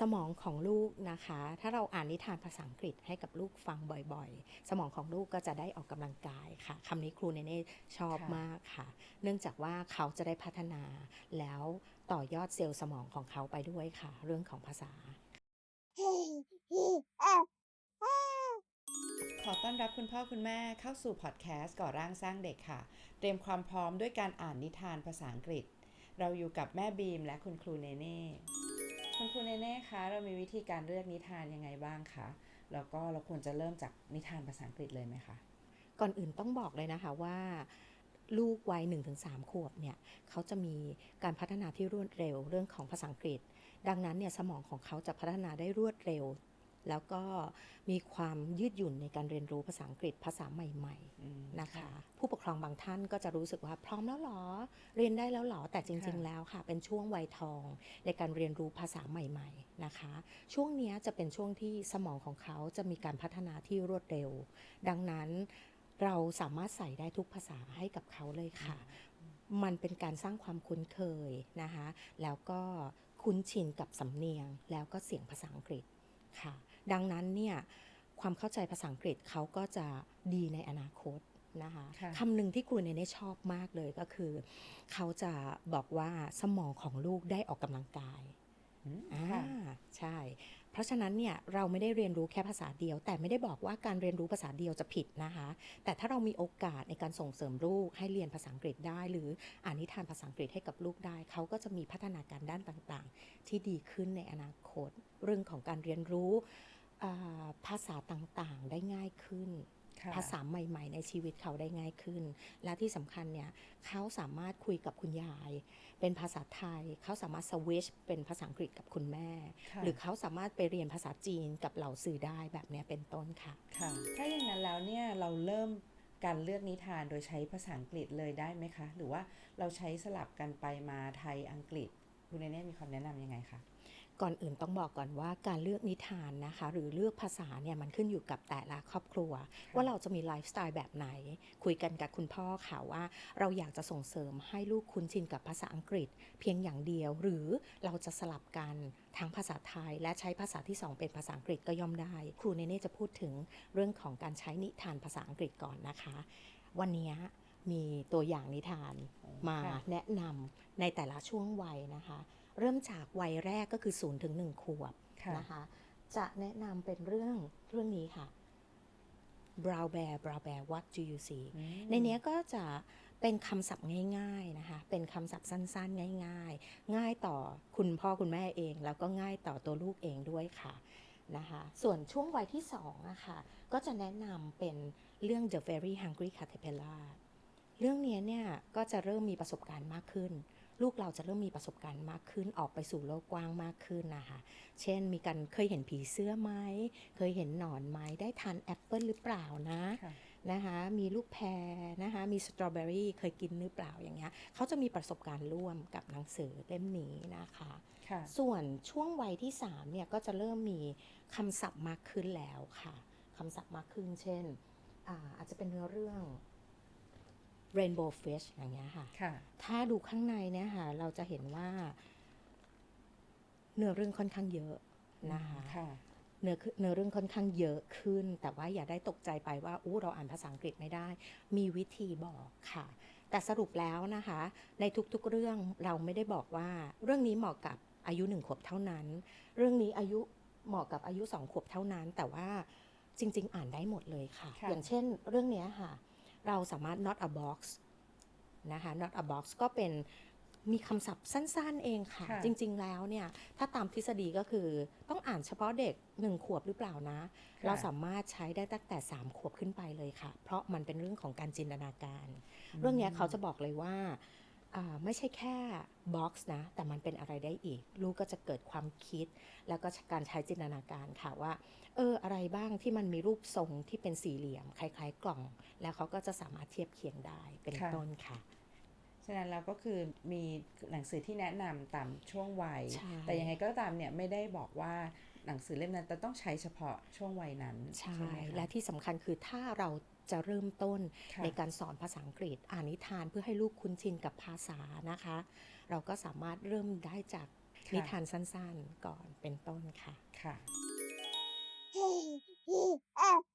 สมองของลูกนะคะ ถ้าเราอ่านนิทานภาษาอังกฤษให้กับลูกฟังบ่อยๆ สมองของลูกก็จะได้ออกกำลังกายค่ะคำนี้ครูเนเน่ชอบมากค่ะ เนื่องจากว่าเขาจะได้พัฒนาแล้วต่อยอดเซลล์สมองของเขาไปด้วยค่ะ เรื่องของภาษา ขอต้อนรับคุณพ่อคุณแม่เข้าสู่พอดแคสต์ก่อร่างสร้างเด็กค่ะ เตรียมความพร้อมด้วยการอ่านนิทานภาษาอังกฤษ เราอยู่กับแม่บีมและคุณครูเนเน่ คุณครูเนเน่คะเรามีวิธีการเลือกนิทานยังไงบ้างคะแล้วก็เราควรจะเริ่มจากนิทานภาษาอังกฤษเลยไหมคะก่อนอื่นต้องบอกเลยนะคะว่า ลูกวัย 1-3 ขวบเนี่ยเขาจะมีการพัฒนาที่รวดเร็วเรื่องของภาษาอังกฤษ ดังนั้นเนี่ยสมองของเขาจะพัฒนาได้รวดเร็ว แล้วก็มีความยืดหยุ่นในการเรียนรู้ภาษาอังกฤษภาษาใหม่อืมๆนะคะ ผู้ปกครองบางท่านก็จะรู้สึกว่าพร้อมแล้วเหรอ เรียนได้แล้วเหรอ แต่จริงค่ะๆแล้วค่ะ เป็นช่วงวัยทองในการเรียนรู้ภาษาใหม่ๆนะคะ ช่วงเนี้ยจะเป็นช่วงที่สมองของเขาจะมีการพัฒนาที่รวดเร็ว ดังนั้นเราสามารถใส่ได้ทุกภาษาให้กับเขาเลยค่ะ มันเป็นการสร้างความคุ้นเคยนะคะ แล้วก็คุ้นชินกับสำเนียง แล้วก็เสียงภาษาอังกฤษค่ะ ดังนั้นเนี่ยความเข้าใจภาษาอังกฤษเขาก็จะดีในอนาคตนะคะค่ะคำหนึ่งที่ครูเนเน่ชอบมากเลยก็คือ เขาจะบอกว่าสมองของลูกได้ออกกำลังกายอืมอ่าค่ะใช่ เพราะฉะนั้นเนี่ยเราไม่ได้เรียนรู้แค่ภาษาเดียว แต่ไม่ได้บอกว่าการเรียนรู้ภาษาเดียวจะผิดนะคะ แต่ถ้าเรามีโอกาสในการส่งเสริมลูกให้เรียนภาษาอังกฤษได้ หรืออ่านนิทานภาษาอังกฤษให้กับลูกได้ เขาก็จะมีพัฒนาการด้านต่างๆ ที่ดีขึ้นในอนาคต เรื่องของการเรียนรู้อ่า ภาษาต่างๆได้ง่ายขึ้นค่ะภาษาใหม่ ๆ ในชีวิตเขาได้ง่ายขึ้น และที่สำคัญเนี่ยเขาสามารถคุยกับคุณยาย เป็นภาษาไทย เขาสามารถสวิชเป็นภาษาอังกฤษกับคุณแม่ค่ะหรือเขาสามารถไปเรียนภาษาจีนกับเหล่าสื่อได้แบบเนี้ยเป็นต้นค่ะค่ะ ถ้าอย่างนั้นแล้วเนี่ยเราเริ่มการเลือกนิทานโดยใช้ภาษาอังกฤษเลยได้ไหมคะ หรือว่าเราใช้สลับกันไปมาไทยอังกฤษคุณเนเน่มีคำแนะนำยังไงคะ ก่อนอื่นต้องบอกก่อนว่าการเลือกนิทานนะคะ หรือเลือกภาษาเนี่ยมันขึ้นอยู่กับแต่ละครอบครัว ว่าเราจะมีไลฟ์สไตล์แบบไหน คุยกันกับคุณพ่อค่ะว่า เราอยากจะส่งเสริมให้ลูกคุ้นชินกับภาษาอังกฤษ เพียงอย่างเดียว หรือเราจะสลับกันทั้งภาษาไทย และใช้ภาษาที่สองเป็นภาษาอังกฤษก็ย่อมได้ ครูเนเน่จะพูดถึงเรื่องของการใช้นิทานภาษาอังกฤษก่อนนะคะ วันนี้มีตัวอย่างนิทานมาค่ะแนะนำในแต่ละช่วงวัยนะคะ เริ่มจากวัยแรกก็คือ0ูนถึงหขวบค่ะนะคะจะแนะนำเป็นเรื่องเรื่องนี้ค่ะ brown bear brown bear what do you see อืมในเนี้ยก็จะเป็นคำศัพท์ง่ายๆนะคะ เป็นคำศัพท์สั้นๆ ง่ายๆ ง่ายต่อคุณพ่อคุณแม่เอง แล้วก็ง่ายต่อตัวลูกเองด้วยค่ะนะคะส่วนช่วงวัยที่สองอะค่ะก็จะแนะนำเป็นเรื่อง The Very Hungry Caterpillar เรื่องเนี้ยเนี่ยก็จะเริ่มมีประสบการณ์มากขึ้น ลูกเราจะเริ่มมีประสบการณ์มากขึ้นออกไปสู่โลกกว้างมากขึ้นนะคะ เช่นมีการเคยเห็นผีเสื้อไหมเคยเห็นหนอนไหมได้ทานแอปเปิลหรือเปล่านะค่ะนะคะมีลูกแพรนะคะมีสตรอเบอรี่เคยกินหรือเปล่าอย่างเงี้ยเขาจะมีประสบการณ์ร่วมกับหนังสือเล่มนี้นะคะค่ะส่วนช่วงวัยที่3เนี่ยก็จะเริ่มมีคำศัพท์มากขึ้นแล้วค่ะคำศัพท์มากขึ้นเช่นอาอาจจะเป็นเนื้อเรื่อง rainbow fish อย่างเงี้ยค่ะค่ะ ถ้าดูข้างในเนี่ยค่ะ เราจะเห็นว่า เนื้อเรื่องค่อนข้างเยอะนะคะค่ะเนื้อเนื้อเรื่องค่อนข้างเยอะขึ้น แต่ว่าอย่าได้ตกใจไปว่าอู้เราอ่านภาษาอังกฤษไม่ได้ มีวิธีบอกค่ะ แต่สรุปแล้วนะคะ ในทุกๆเรื่องเราไม่ได้บอกว่า เรื่องนี้เหมาะกับอายุหนึ่งขวบเท่านั้น เรื่องนี้อายุเหมาะกับอายุสองขวบเท่านั้น แต่ว่าจริง ๆ อ่านได้หมดเลยค่ะค่ะอย่างเช่น เรื่องเนี้ยค่ะ เราสามารถ not a box นะคะ not a box ก็เป็นมีคำศัพท์สั้นๆเองค่ะค่ะจริงๆแล้วเนี่ย ถ้าตามทฤษฎีก็คือต้องอ่านเฉพาะเด็กหนึ่งขวบหรือเปล่านะค่ะเราสามารถใช้ได้ตั้งแต่ 3 ขวบขึ้นไปเลยค่ะ เพราะมันเป็นเรื่องของการจินตนาการ เรื่องเนี้ยเขาจะบอกเลยว่าอ่า ไม่ใช่แค่บ็อกซ์นะ แต่มันเป็นอะไรได้อีก ลูกก็จะเกิดความคิด แล้วก็การใช้จินตนาการค่ะว่า เออ อะไรบ้างที่มันมีรูปทรงที่เป็นสี่เหลี่ยม คล้าย ๆ กล่อง แล้วเขาก็จะสามารถเทียบเคียงได้เป็นค่ะต้นค่ะฉะนั้นเราก็คือมีหนังสือที่แนะนำตามช่วงวัยใช่แต่ยังไงก็ตามเนี่ยไม่ได้บอกว่า หนังสือเล่มนั้นจะต้องใช้เฉพาะช่วงวัยนั้นใช่ไหมคะและที่สำคัญคือถ้าเราจะเริ่มต้นค่ะในการสอนภาษาอังกฤษ อ่านนิทานเพื่อให้ลูกคุ้นชินกับภาษานะคะ เราก็สามารถเริ่มได้จากค่ะนิทานสั้นๆก่อนเป็นต้นค่ะค่ะ Hey.